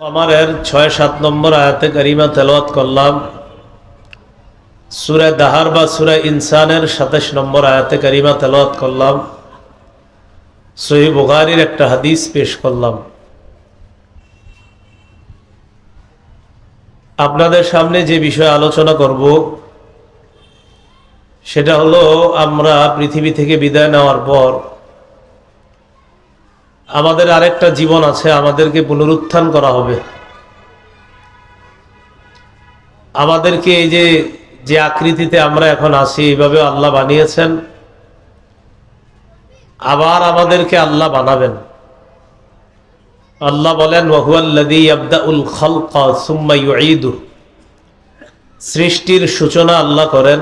আমারের ছয় সাত নম্বর আয়াতে কারিমা তেলাওয়াত করলাম। সুরে দাহার বা সুরে ইনসানের সাতাশ নম্বর আয়াতে কারিমা তেলাওয়াত করলাম। সহি বুখারির একটা হাদিস পেশ করলাম। আপনাদের সামনে যে বিষয়ে আলোচনা করব, সেটা হলো আমরা পৃথিবী থেকে বিদায় নেওয়ার পর আমাদের আরেকটা জীবন আছে, আমাদেরকে পুনরুত্থান করা হবে। আমাদেরকে এই যে যে আকৃতিতে আমরা এখন আছি, এইভাবে আল্লাহ বানিয়েছেন। আবার আমাদেরকে আল্লাহ বানাবেন। আল্লাহ বলেন সৃষ্টির সূচনা আল্লাহ করেন।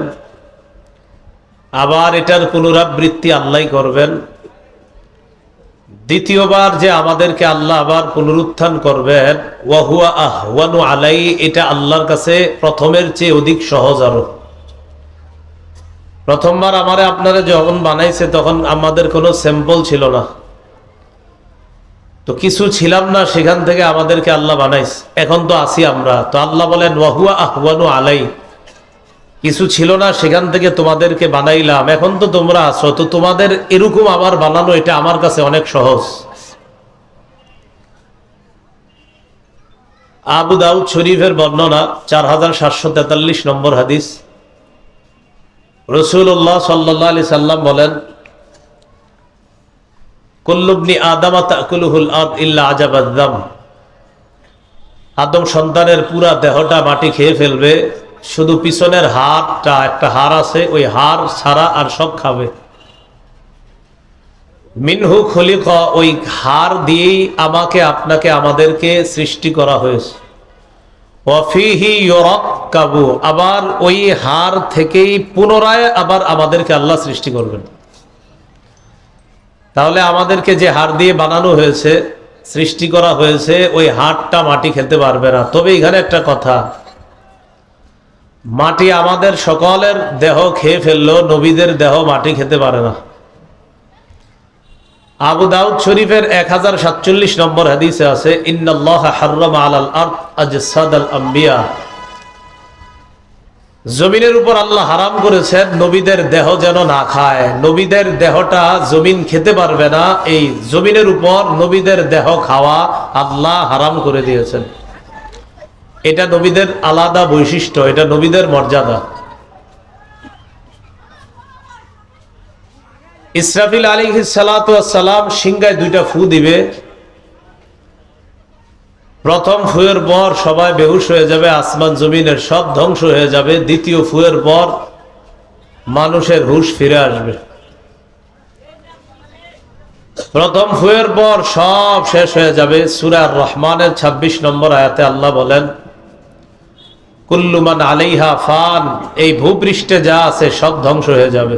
আবার এটার পুনরাবৃত্তি আল্লাহই করবেন। দ্বিতীয়বার যে আমাদেরকে আল্লাহ আবার পুনরুত্থান করবেন, ওয়াহুয়া আহওয়ানু আলাই, এটা আল্লাহর কাছে প্রথমের চেয়ে অধিক সহজ আরও। প্রথমবার আমারে আপনারা যখন বানাইছে, তখন আমাদের কোনো স্যাম্পল ছিল না। তো কিছু ছিলাম না, সেখান থেকে আমাদেরকে আল্লাহ বানাইছে। এখন তো আসি আমরা। তো আল্লাহ বলেন, ওয়াহুয়া আহওয়ানু আলাই। কিছু ছিল না, সেখান থেকে তোমাদেরকে বানাইলাম। এখন তো তোমরা আছো, তো তোমাদের এরকম আবার বানানো, এটা আমার কাছে অনেক সহজ। আবু দাউদ শরীফের বর্ণনা, চার হাজার সাতশো তেতাল্লিশ নম্বর হাদিস। রসুল্লাহ সাল্লাহ আলি সাল্লাম বলেন কুল্লুবনি আদামা আদ ইল্লা আজাবাদ্দাম আদম সন্তানের পুরা দেহটা মাটি খেয়ে ফেলবে। শুধু পিছনের হাড়টা, একটা হার আছে, ওই হার ছাড়া আর সব খাবে। মিনহু খলিক, ওই হার দিয়েই আমাকে, আপনাকে, আমাদেরকে সৃষ্টি করা হয়েছে। অফিহি ওয়াফিহি কাবু আবার ওই হার থেকেই পুনরায় আবার আমাদেরকে আল্লাহ সৃষ্টি করবেন। তাহলে আমাদেরকে যে হার দিয়ে বানানো হয়েছে, সৃষ্টি করা হয়েছে, ওই হাড়টা মাটি খেতে পারবে না। তবে এখানে একটা কথা মাটি আমাদের সকলের দেহ খেয়ে ফেলল, নবীদের দেহ মাটি খেতে পারে না। আবু দাউদ শরীফের এক হাজার সাতচল্লিশ নম্বর হাদিসে আছে জমিনের উপর আল্লাহ হারাম করেছেন, নবীদের দেহ যেন না খায়। নবীদের দেহটা জমিন খেতে পারবে না, এই জমিনের উপর নবীদের দেহ খাওয়া আল্লাহ হারাম করে দিয়েছেন। এটা নবীদের আলাদা বৈশিষ্ট্য, এটা নবীদের মর্যাদা। ইসরাফিল আলী সালাম সিংগায় দুইটা ফু দিবে। প্রথম ফুয়ের পর সবাই বেহুশ হয়ে যাবে, আসমান জমিনের সব ধ্বংস হয়ে যাবে। দ্বিতীয় ফুয়ের পর মানুষের হুশ ফিরে আসবে। প্রথম ফুয়ের পর সব শেষ হয়ে যাবে। সুরার রহমানের ২৬ নম্বর আয়াতে আল্লাহ বলেন কুল্লুমান আলিহা ফান, এই ভূপৃষ্ঠে যা আছে সব ধ্বংস হয়ে যাবে।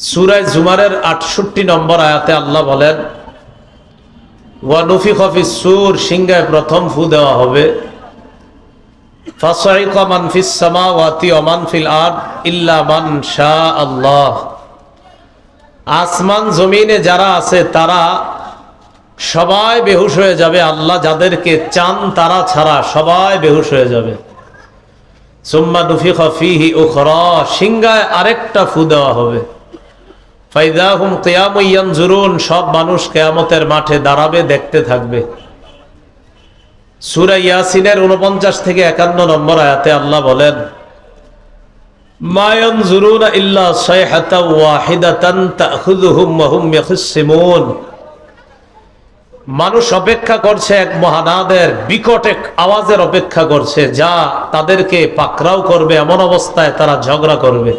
সুরায় জুমারের আটষট্টি নম্বর আয়াতে আল্লাহ বলেন ওয়ানুফি খফি সুর সিংহায় প্রথম ফু দেওয়া হবে। আসমান জমিনে যারা আছে তারা সবাই বেহুশ হয়ে যাবে, আল্লাহ যাদেরকে চান তারা ছাড়া সবাই বেহুশ হয়ে যাবে। সুম্মা নুফি খফিহি উখরা, সিংহায় আরেকটা ফু দেওয়া হবে। ফাইদাহুম কেয়ামইয়ান জুরুন সব মানুষ কেয়ামতের মাঠে দাঁড়াবে, দেখতে থাকবে। সুরা ইয়াসিনের উনপঞ্চাশ থেকে একান্ন নম্বর আয়াতে আল্লাহ বলেন মায়ন জুরুন ইল্লা সাইহাতা ওয়াহিদাতান তাখুযুহুম ওয়া হুম ইয়াখসিমুন। মানুষ অপেক্ষা করছে এক মহানাদের বিকট এক আওয়াজের অপেক্ষা করছে, যা তাদেরকে পাকরাও করবে, এমন অবস্থায় তারা ঝগড়া করবে।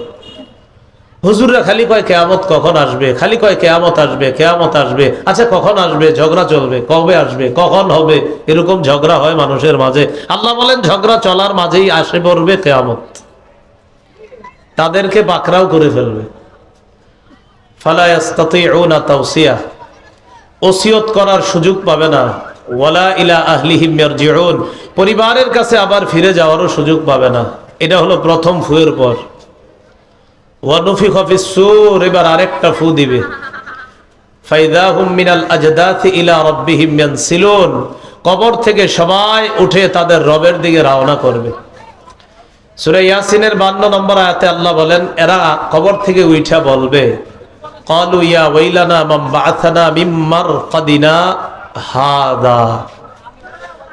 হুজুররা খালি কয়, কেয়ামত কখন আসবে? খালি কয়, কেয়ামত আসবে কেয়ামত আসবে। আচ্ছা কখন আসবে? ঝগড়া চলবে। কবে আসবে? কখন হবে? এরকম ঝগড়া হয় মানুষের মাঝে। আল্লাহ বলেন, ঝগড়া চলার মাঝেই আসে পড়বে কেয়ামত। তাদেরকে বাকরাও করে ফেলবে। ফালায়াস্তাতিউনা তাওসিয়া। ওসিয়ত করার সুযোগ পাবে না। ওয়ালা ইলা আহলিহিম ইয়ারজিউন। পরিবারের কাছে আবার ফিরে যাওয়ারও সুযোগ পাবে না। এটা হলো প্রথম ফুয়ের পর। ওয়ানুফি খফিস সুর, এবার আরেকটা ফু দিবে। কবর থেকে সবাই উঠে তাদের রবের দিকে রওনা করবে। সূরা ইয়াসিনের 52 নম্বর আয়াতে আল্লাহ বলেন, এরা কবর থেকে উঠা বলবে। ক্বালু ইয়া ওয়াইলানা মান বাআথানা মিন মারকাদিনা হাদা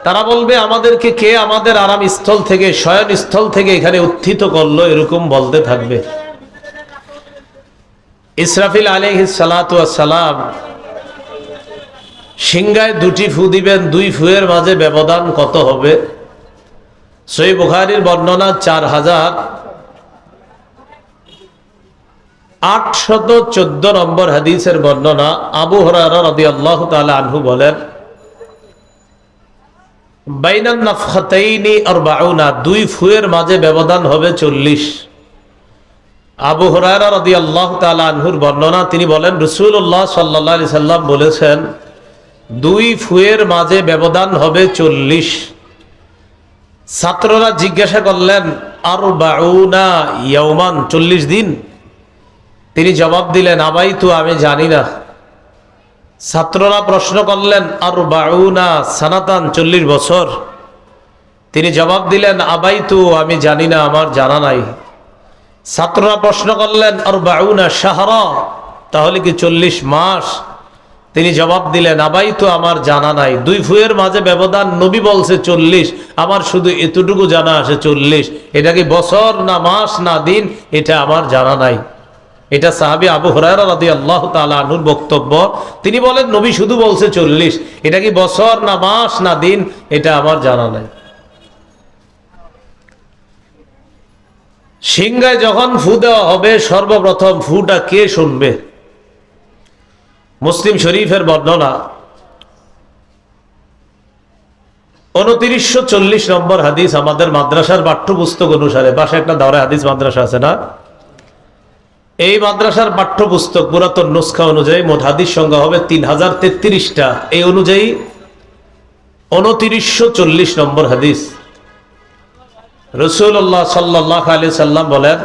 তারা বলবে, আমাদেরকে কে আমাদের আরাম স্থল থেকে, শয়ন স্থল থেকে এখানে উত্থিত করল? এরকম বলতে থাকবে। ইসরাফিল আলহি সালাম সিংগায় দুটি ফু দিবেন, দুই ফুয়ের মাঝে ব্যবধান কত হবে? সই বুখারির বর্ণনা চার হাজার। আটশত চোদ্দ নম্বর হাদিসের বর্ণনা আবু হরারা আল্লাহ আনহু বলেন দুই ফুয়ের মাঝে ব্যবধান হবে চল্লিশ। আবু হরারা আল্লাহ আনহুর বর্ণনা, তিনি বলেন রসুল্লাহ সাল্লাহ আলি সাল্লাম বলেছেন, দুই ফুয়ের মাঝে ব্যবধান হবে চল্লিশ। ছাত্ররা জিজ্ঞাসা করলেন আর বাউনা ইয়মান চল্লিশ দিন? তিনি জবাব দিলেন আবাই তো আমি জানি না। ছাত্ররা প্রশ্ন করলেন আর বাউনা সানাতান, চল্লিশ বছর? তিনি জবাব দিলেন আবাই তো আমি জানি না, আমার জানা নাই। ছাত্ররা প্রশ্ন করলেন আর বাউনা সাহারা তাহলে কি চল্লিশ মাস? তিনি জবাব দিলেন আবাই তো আমার জানা নাই। দুই ফুয়ের মাঝে ব্যবধান, নবী বলছে চল্লিশ, আমার শুধু এতটুকু জানা আছে চল্লিশ। এটা কি বছর না মাস না দিন? এটা আমার জানা নাই। এটা সাহাবি আবু রাদি আল্লাহ তালুর বক্তব্য। তিনি বলেন, নবী শুধু বলছে চল্লিশ। এটা কি বছর না মাস না দিন? এটা আমার জানা নাই। সিংহায় যখন ফু দেওয়া হবে, সর্বপ্রথম ফুটা কে শুনবে? মুসলিম শরীফের বর্ণনা, উনত্রিশশো চল্লিশ নম্বর হাদিস আমাদের মাদ্রাসার পাঠ্যপুস্তক অনুসারে, পাশে একটা দাওরা হাদিস মাদ্রাসা আছে না? এই মাদ্রাসার পাঠ্যপুস্তক পুরাতন নুস্খা অনুযায়ী মোট হাদিস সংখ্যা হবে তিন হাজার তেত্রিশটা এই অনুযায়ী উনত্রিশশো চল্লিশ নম্বর হাদিস। রসুল্লাহ সাল্লাহ আলি সাল্লাম বলেন,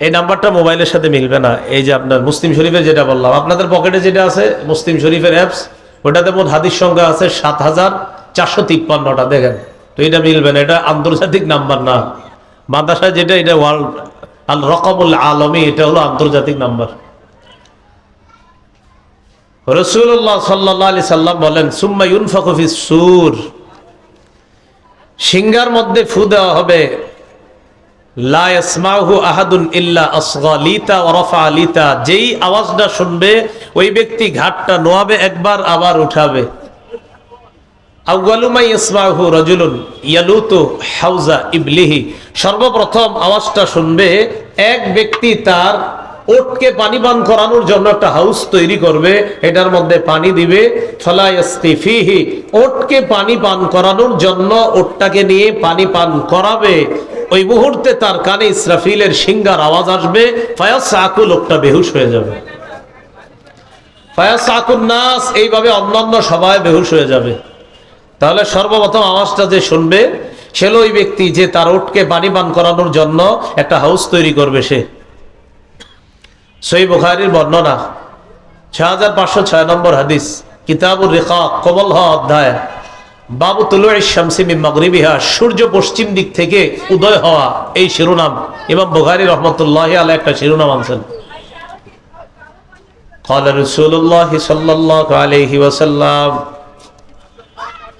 এই নাম্বারটা মোবাইলের সাথে মিলবে না। এই যে আপনার মুসলিম শরীফের যেটা বললাম, আপনাদের পকেটে যেটা আছে, মুসলিম শরীফের অ্যাপস ওটাতে মোট হাদিস সংখ্যা আছে সাত হাজার চারশো তিপ্পান্নটা, দেখেন। তো এটা মিলবে না, এটা আন্তর্জাতিক নাম্বার না। মাদ্রাসা যেটা, এটা ওয়ার্ল্ড আল রকমুল আলমী, এটা হলো আন্তর্জাতিক নাম্বার। রসুল্লাহ সাল্লাহ আলি সাল্লাম বলেন, সুম্মা ইউনফাকুফি সুর। সিঙ্গার মধ্যে ফু দেওয়া হবে যেই আওয়াজটা শুনবে, ওই ব্যক্তি ঘাটটা নোয়াবে, একবার আবার উঠাবে। সর্বপ্রথম আওয়াজটা শুনবে, এক ব্যক্তি তার ওটকে পানি পান করানোর জন্য একটা হাউস তৈরি করবে, এটার মধ্যে পানি দিবে। ফলাইস্তিফিহি ওটকে পানি পান করানোর জন্য ওটটাকে নিয়ে পানি পান করাবে। ওই মুহূর্তে তার কানে ইসরাফিলের সিঙ্গার আওয়াজ আসবে ফায়াস আকু লোকটা বেহুশ হয়ে যাবে। ফায়াস আকুন নাস, এইভাবে অন্যান্য সবাই বেহুশ হয়ে যাবে। তাহলে সর্বপ্রথম আওয়াজটা যে শুনবে সে ওই ব্যক্তি যে তার ওটকে পানি পান করানোর জন্য একটা হাউস তৈরি করবে সে সই বুখারির বর্ণনা ছয় হাজার পাঁচশো ছয় নম্বর হাদিস কিতাবুর রেখা কমল হওয়া অধ্যায় বাবু তুলু শামসিমি মগরিবিহা সূর্য পশ্চিম দিক থেকে উদয় হওয়া এই শিরোনাম এবং বুখারি রহমতুল্লাহ আলা একটা শিরোনাম আনছেন قال رسول الله صلى الله عليه وسلم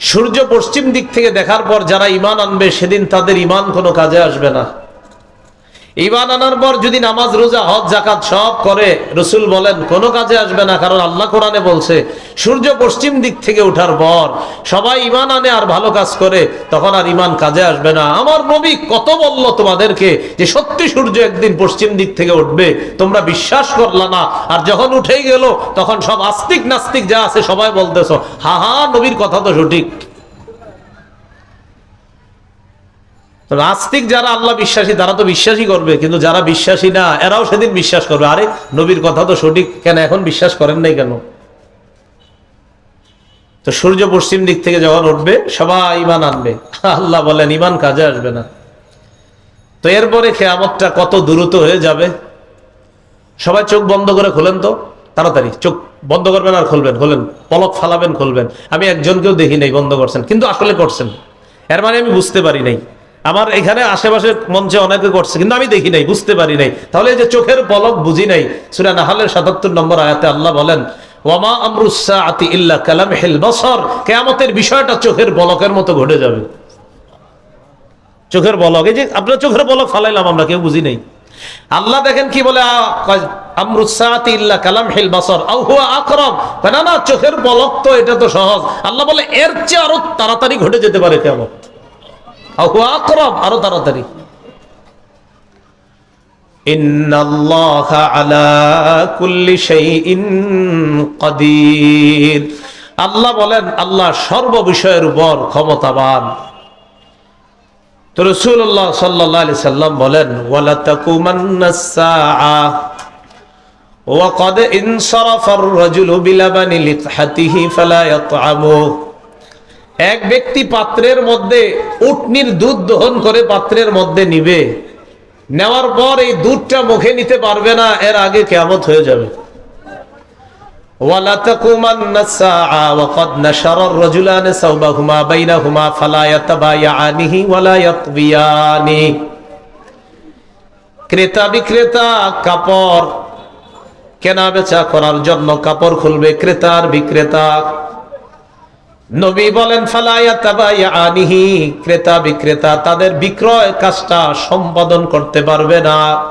সূর্য পশ্চিম দিক থেকে দেখার পর যারা ইমান আনবে, সেদিন তাদের ইমান কোনো কাজে আসবে না। ইমান আনার পর যদি নামাজ, রোজা, হজ জাকাত সব করে, রসুল বলেন, কোনো কাজে আসবে না, কারণ আল্লাহ কোরআনে বলছে, সূর্য পশ্চিম দিক থেকে ওঠার পর সবাই ইমান আনে আর ভালো কাজ করে, তখন আর ইমান কাজে আসবে না। আমার নবী কত বলল তোমাদেরকে যে সত্যি সূর্য একদিন পশ্চিম দিক থেকে উঠবে, তোমরা বিশ্বাস করলা না। আর যখন উঠেই গেল, তখন সব আস্তিক নাস্তিক যা আছে সবাই বলতেছ, হা হা, নবীর কথা তো সঠিক। তবে আস্তিক যারা আল্লাহ বিশ্বাসী, তারা তো বিশ্বাসই করবে, কিন্তু যারা বিশ্বাসী না, এরাও সেদিন বিশ্বাস করবে। আরে, নবীর কথা তো সঠিক, কেন এখন বিশ্বাস করেন নাই কেন? তো সূর্য পশ্চিম দিক থেকে যখন উঠবে, সবাই ইমান আনবে। আল্লাহ বলেন ইমান কাজে আসবে না। তো এরপরে খেয়ামতটা কত দ্রুত হয়ে যাবে? সবাই চোখ বন্ধ করে খোলেন তো? তাড়াতাড়ি, চোখ বন্ধ করবেন আর খুলবেন, খোলেন। পলক ফালাবেন, খুলবেন। আমি একজনকেও দেখি নাই, বন্ধ করছেন। কিন্তু আসলে করছেন। এর মানে আমি বুঝতে পারি নাই। আমার এখানে আশেপাশে মঞ্চে অনেকে করছে, কিন্তু আমি দেখি নাই, বুঝতে পারি নাই। তাহলে এই যে চোখের পলক বুঝি নাই। সুরা নাহালের সাতাত্তর নম্বর আয়াতে আল্লাহ বলেন, ওয়ামা আমরুসাআতি ইল্লা কালামহিল বসর কেয়ামতের বিষয়টা চোখের পলকের মতো ঘটে যাবে। চোখের পলক, এই যে আপনার চোখের পলক ফালাইলাম আমরা, কেউ বুঝি নাই। আল্লাহ দেখেন কি বলে আমরুসাআতি ইল্লা কালামহিল বসর আও হুয়া আকরাম। কয় না না চোখের পলক তো, এটা তো সহজ। আল্লাহ বলে, এর চেয়ে আরও তাড়াতাড়ি ঘটে যেতে পারে কেমন আকরব আরো তাড়াতাড়ি আল্লাহ বলেন আল্লাহ সর্ব বিষয়ের উপর ক্ষমতাবান তো রসুল্লাহ সাল্লাহ সাল্লাম বলেন ওয়ালা তাকুমান্নাসা وقد انصرف الرجل بلبن لقحته فلا يطعمه এক ব্যক্তি পাত্রের মধ্যে উটনির দুধ দহন করে পাত্রের মধ্যে নিবে। নেওয়ার পর এই দুধটা মুখে নিতে পারবে না, এর আগে কেমত হয়ে যাবে। ক্রেতা বিক্রেতা কাপড় কেনা বেচা করার জন্য কাপড় খুলবে, ক্রেতার বিক্রেতা নবী বলেন আনিহি ক্রেতা বিক্রেতা, তাদের বিক্রয় কাজটা সম্পাদন করতে পারবে না।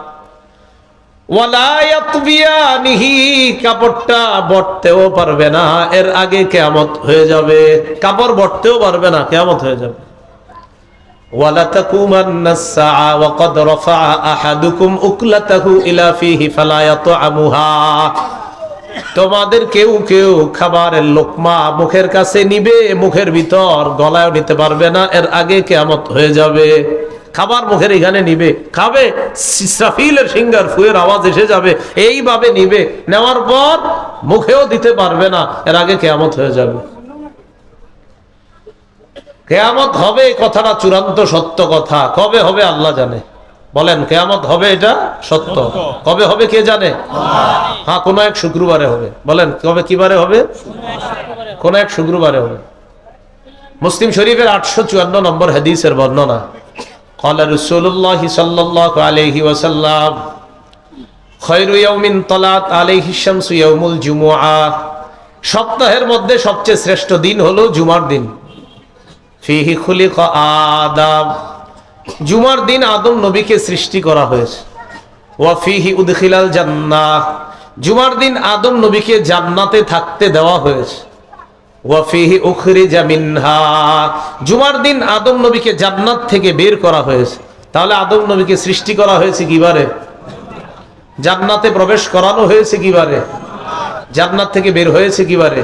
কাপড়টা বটতেও পারবে না। এর আগে কেমত হয়ে যাবে। কাপড় বটতেও পারবে না কেমত হয়ে যাবে। তোমাদের কেউ কেউ খাবারের লোকমা মুখের কাছে নিবে, মুখের ভিতর গলায় নিতে পারবে না, এর আগে কেমত হয়ে যাবে। খাবার মুখের এখানে নিবে, খাবে, সিসরাফিলের সিঙ্গার ফুয়ের আওয়াজ এসে যাবে, এইভাবে নিবে, নেওয়ার পর মুখেও দিতে পারবে না, এর আগে কেয়ামত হয়ে যাবে। কেয়ামত হবে কথাটা চূড়ান্ত সত্য কথা, কবে হবে আল্লাহ জানে। বলেন কেয়ামত হবে এটা সত্য কবে হবে কে জানে হ্যাঁ কোন এক শুক্রবারে হবে বলেন কবে কিবারে হবে কোন এক শুক্রবারে হবে মুসলিম শরীফের আটশো চুয়ান্ন নম্বর হাদিসের বর্ণনা قال رسول الله صلى الله عليه وسلم خير يوم طلعت عليه الشمس يوم الجمعة সপ্তাহের মধ্যে সবচেয়ে শ্রেষ্ঠ দিন হলো জুমার দিন ফিহি খুলিক আদাম জুমার দিন আদম নবীকে সৃষ্টি করা হয়েছে। ওয়াফিহি উদখিলাল জান্নাহ। জুমার দিন আদম নবীকে জান্নাতে থাকতে দেওয়া হয়েছে। ওয়াফিহি উখরিজা মিনহা। জুমার দিন আদম নবীকে জান্নাত থেকে বের করা হয়েছে। তাহলে আদম নবীকে সৃষ্টি করা হয়েছে কিবারে? জান্নাতে প্রবেশ করানো হয়েছে কিবারে? জান্নাত থেকে বের হয়েছে কিবারে?